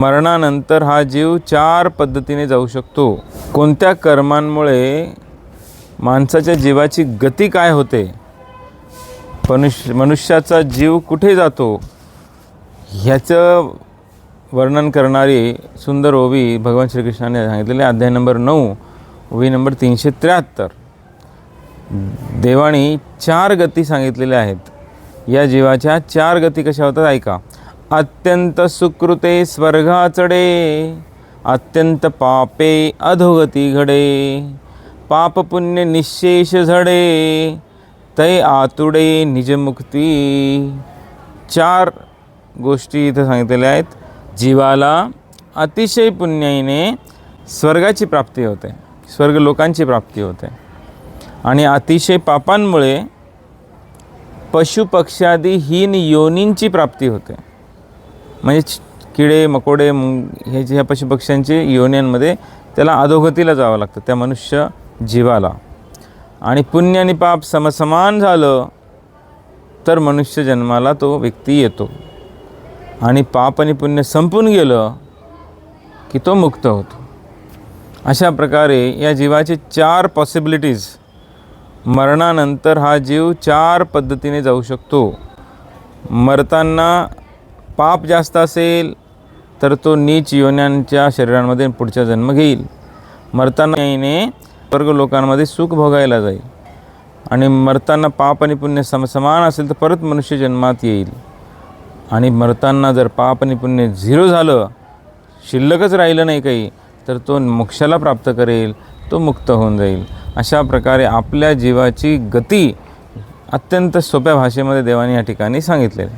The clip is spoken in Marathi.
मरणानंतर हा जीव चार पद्धतीने जाऊ शकतो. कोणत्या कर्मांमुळे माणसाच्या जीवाची गती काय होते? मनुष्य मनुष्याचा जीव कुठे जातो? ह्याचं वर्णन करणारी सुंदर ओवी भगवान श्रीकृष्णाने सांगितलेली अध्याय नंबर नऊ ओवी नंबर तीनशे त्र्याहत्तर. देवाणी चार गती सांगितलेल्या आहेत. या जीवाच्या चार गती कशा होतात? ऐका. अत्यंत सुकृते स्वर्गाचडे अत्यंत पापे अधोगती घडे पाप पुण्य निशेष झडे तै आतुडे निजमुक्ती. चार गोष्टी इथं सांगितलेल्या आहेत. जीवाला अतिशय पुण्याईने स्वर्गाची प्राप्ती होते स्वर्ग लोकांची प्राप्ती होते. आणि अतिशय पापांमुळे पशुपक्ष्यादी हीन योनींची प्राप्ती होते. म्हणजे किडे मकोडे मुंग हे जे ह्या पशुपक्ष्यांचे योन्यांमध्ये त्याला अधोगतीला जावं लागतं त्या मनुष्य जीवाला. आणि पुण्य आणि पाप समसमान झालं तर मनुष्य जन्माला तो व्यक्ती येतो. आणि पाप आणि पुण्य संपून गेलं की तो मुक्त होतो. अशा प्रकारे या जीवाचे चार पॉसिबिलिटीज मरणानंतर हा जीव चार पद्धतीने जाऊ शकतो. मरताना पाप जास्त असेल तर तो नीच योन्यांच्या शरीरांमध्ये पुढचा जन्म घेईल. मरताना येणे स्वर्ग लोकांमध्ये सुख भोगायला जाईल. आणि मरताना पाप आणि पुण्य समसमान असेल तर परत मनुष्य जन्मात येईल. आणि मरताना जर पाप आणि पुण्य झिरो झालं शिल्लकच राहिलं नाही काही तर तो मोक्षाला प्राप्त करेल तो मुक्त होऊन जाईल. अशा प्रकारे आपल्या जीवाची गती अत्यंत सोप्या भाषेमध्ये देवाने या ठिकाणी सांगितलेली